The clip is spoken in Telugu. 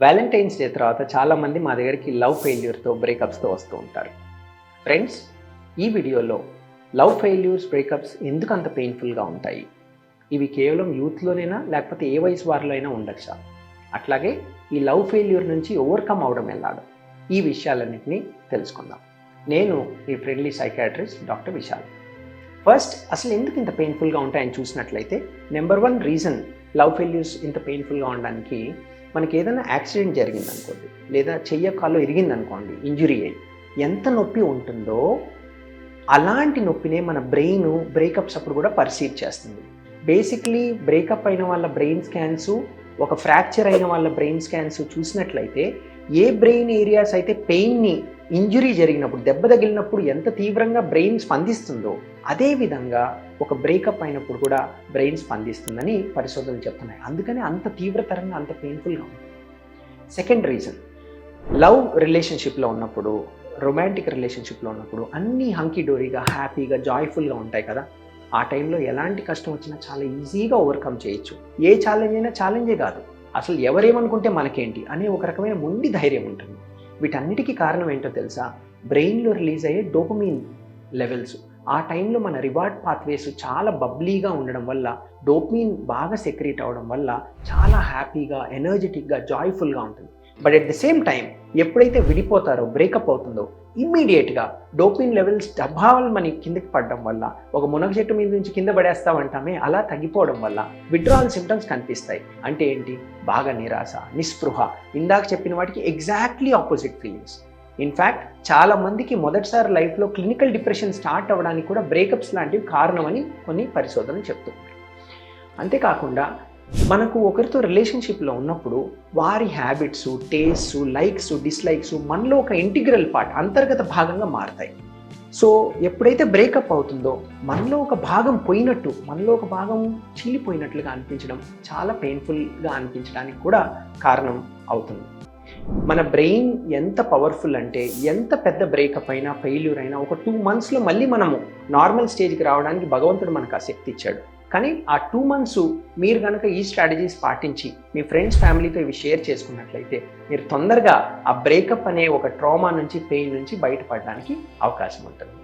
వ్యాలంటైన్స్ డే తర్వాత చాలామంది మా దగ్గరికి లవ్ ఫెయిల్యూర్తో బ్రేకప్స్తో వస్తూ ఉంటారు. ఫ్రెండ్స్ ఈ వీడియోలో లవ్ ఫెయిల్యూర్స్ బ్రేకప్స్ ఎందుకు అంత పెయిన్ఫుల్గా ఉంటాయి? ఇవి కేవలం యూత్లోనైనా లేకపోతే ఏ వయసు వారిలో అయినా ఉండొచ్చా? అట్లాగే ఈ లవ్ ఫెయిల్యూర్ నుంచి ఓవర్కమ్ అవడం ఎలాగా? ఈ విషయాలన్నింటినీ తెలుసుకుందాం. నేను మీ friendly psychiatrist doctor Vishal. First అసలు ఎందుకు ఇంత పెయిన్ఫుల్గా ఉంటాయని చూసినట్లయితే number one reason love failures ఇంత పెయిన్ఫుల్గా ఉండడానికి మనకి ఏదైనా యాక్సిడెంట్ జరిగింది అనుకోండి లేదా చెయ్య కాలు ఇరిగింది అనుకోండి ఇంజురీ అయ్యి ఎంత నొప్పి ఉంటుందో అలాంటి నొప్పినే మన బ్రెయిన్ బ్రేకప్స్ అప్పుడు కూడా పర్సీవ్ చేస్తుంది. బేసిక్లీ బ్రేకప్ అయిన వాళ్ళ బ్రెయిన్ స్కాన్స్ ఒక ఫ్రాక్చర్ అయిన వాళ్ళ బ్రెయిన్ స్కాన్స్ చూసినట్లయితే ఏ బ్రెయిన్ ఏరియాస్ అయితే పెయిన్ని ఇంజురీ జరిగినప్పుడు దెబ్బ తగిలినప్పుడు ఎంత తీవ్రంగా బ్రెయిన్ స్పందిస్తుందో అదేవిధంగా ఒక బ్రేకప్ అయినప్పుడు కూడా బ్రెయిన్ స్పందిస్తుందని పరిశోధనలు చెప్తున్నాయి. అందుకని అంత తీవ్రతరంగా అంత పెయిన్ఫుల్గా ఉంది. సెకండ్ రీజన్ లవ్ రిలేషన్షిప్లో ఉన్నప్పుడు రొమాంటిక్ రిలేషన్షిప్లో ఉన్నప్పుడు అన్నీ హంకీ డోరీగా హ్యాపీగా జాయ్ఫుల్గా ఉంటాయి కదా. ఆ టైంలో ఎలాంటి కష్టం వచ్చినా చాలా ఈజీగా ఓవర్కమ్ చేయొచ్చు. ఏ ఛాలెంజ్ అయినా ఛాలెంజే కాదు. అసలు ఎవరేమనుకుంటే మనకేంటి అనే ఒక రకమైన మొండి ధైర్యం ఉంటుంది. వీటన్నిటికీ కారణం ఏంటో తెలుసా? బ్రెయిన్లో రిలీజ్ అయ్యే డోపమీన్ లెవెల్స్ ఆ టైంలో మన రివార్డ్ పాత్వేస్ చాలా బబ్లీగా ఉండడం వల్ల డోపమీన్ బాగా సెక్రేట్ అవ్వడం వల్ల చాలా హ్యాపీగా ఎనర్జెటిక్గా జాయ్ఫుల్గా ఉంటుంది. But at the same time ఎప్పుడైతే విడిపోతారో బ్రేకప్ అవుతుందో ఇమ్మీడియట్గా డోపిన్ లెవెల్స్ డబ్బాలు మన కిందకి పడడం వల్ల ఒక మునగ చెట్టు మీద నుంచి కింద పడేస్తామంటామే అలా తగ్గిపోవడం వల్ల విడ్రాల్ సిమ్టమ్స్ కనిపిస్తాయి. అంటే ఏంటి? బాగా నిరాశ నిస్పృహ. ఇందాక చెప్పిన వాటికి ఎగ్జాక్ట్లీ ఆపోజిట్ ఫీలింగ్స్ ఇన్ఫ్యాక్ట్ చాలా మందికి మొదటిసారి లైఫ్లో క్లినికల్ డిప్రెషన్ స్టార్ట్ అవ్వడానికి కూడా బ్రేకప్స్ లాంటివి కారణమని కొన్ని పరిశోధనలు చెప్తున్నాయి అంతేకాకుండా మనకు ఒకరితో రిలేషన్షిప్లో ఉన్నప్పుడు వారి హ్యాబిట్స్ టేస్ట్స్ లైక్స్ డిస్లైక్స్ మనలో ఒక ఇంటిగ్రల్ పార్ట్ అంతర్గత భాగంగా మారుతాయి. సో ఎప్పుడైతే బ్రేకప్ అవుతుందో మనలో ఒక భాగం పోయినట్టు మనలో ఒక భాగం చీలిపోయినట్లుగా అనిపించడం చాలా పెయిన్ఫుల్గా అనిపించడానికి కూడా కారణం అవుతుంది. మన బ్రెయిన్ ఎంత పవర్ఫుల్ అంటే ఎంత పెద్ద బ్రేకప్ అయినా ఫెయిల్యూర్ అయినా ఒక టూ మంత్స్లో మళ్ళీ మనము నార్మల్ స్టేజ్కి రావడానికి భగవంతుడు మనకు ఆ శక్తి ఇచ్చాడు. కానీ ఆ టూ మంత్స్ మీరు కనుక ఈ స్ట్రాటజీస్ పాటించి మీ ఫ్రెండ్స్ ఫ్యామిలీతో ఇవి షేర్ చేసుకున్నట్లయితే మీరు తొందరగా ఆ బ్రేకప్ అనే ఒక ట్రామా నుంచి పెయిన్ నుంచి బయటపడడానికి అవకాశం ఉంటుంది.